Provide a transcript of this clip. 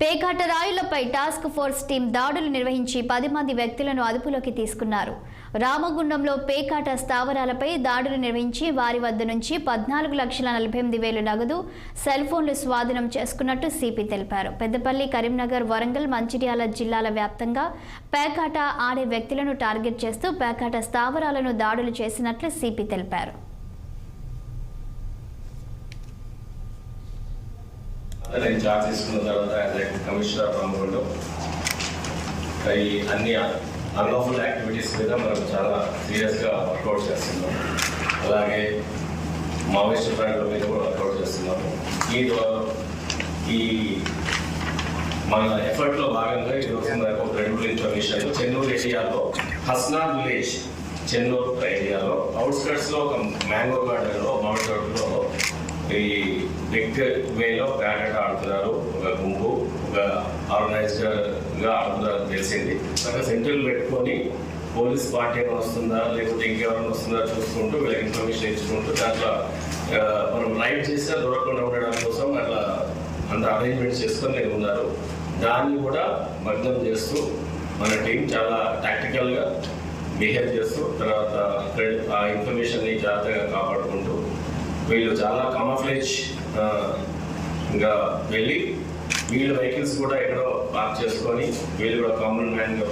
పేకాట రాయులపై task force team దాడులు నిర్వహించి పది మంది వ్యక్తులను అదుపులోకి తీసుకున్నారు. రామగుండంలో పేకాట స్థావరాలపై దాడులు నిర్వహించి వారి వద్ద నుంచి పద్నాలుగు లక్షల నలభై ఎనిమిది వేలు నగదు సెల్ ఫోన్లు స్వాధీనం చేసుకున్నట్టు సిపి తెలిపారు. పెద్దపల్లి కరీంనగర్ వరంగల్ మంచిర్యాల జిల్లాల వ్యాప్తంగా పేకాట ఆడే వ్యక్తులను టార్గెట్ చేస్తూ పేకాట స్థావరాలను దాడులు చేసినట్లు సిపి తెలిపారు. నేను చార్జ్ తీసుకున్న తర్వాత యాజ్ కమిషనర్ కమిషనర్ రామగుండం ఈ అన్ని అన్లాఫుల్ యాక్టివిటీస్ మీద మనం చాలా సీరియస్గా వర్కౌట్ చేస్తున్నాం. అలాగే మావోయిస్ట్ ఫ్రంట్ల మీద కూడా వర్కౌట్ చేస్తున్నాము ఈ ఈ మన ఎఫర్ట్లో భాగంగా ఈరోజు మనకు ఒక రెండు ఇన్ఫర్మేషన్ చెన్నూరు ఏరియాలో హస్నా విలేజ్ చెన్నూరు ఏరియాలో అవుట్స్కర్ట్స్లో ఒక మ్యాంగో గార్డెన్లో మామిడి తోటలో ఈ డెక్ వేలో బ్యాటెట్ ఆడుతున్నారు ఒక గుంపు ఒక ఆర్గనైజ్డ్గా ఆడుతున్నారు తెలిసింది. అక్కడ సెంట్రల్ పెట్టుకొని పోలీస్ పార్టీ ఏమైనా వస్తుందా లేకపోతే ఇంకెవరైనా వస్తుందా చూసుకుంటూ వీళ్ళకి ఇన్ఫర్మేషన్ ఇచ్చుకుంటూ దాంట్లో మనం లైవ్ చేసినా దొరకకుండా ఉండడం కోసం అట్లా అంత అరేంజ్మెంట్స్ చేసుకొని నేను ఉన్నారు. దాన్ని కూడా భగ్నం చేస్తూ మన టీం చాలా టాక్టికల్గా బిహేవ్ చేస్తూ తర్వాత క్రెడిట్ ఆ ఇన్ఫర్మేషన్ని జాగ్రత్తగా కాపాడుకుంటూ వీళ్ళు చాలా కామఫ్లేజ్ ఇంకా వెళ్ళి వీళ్ళ వెహికల్స్ కూడా ఎక్కడో పార్క్ చేసుకొని వీళ్ళు కూడా కామన్ మ్యాన్గా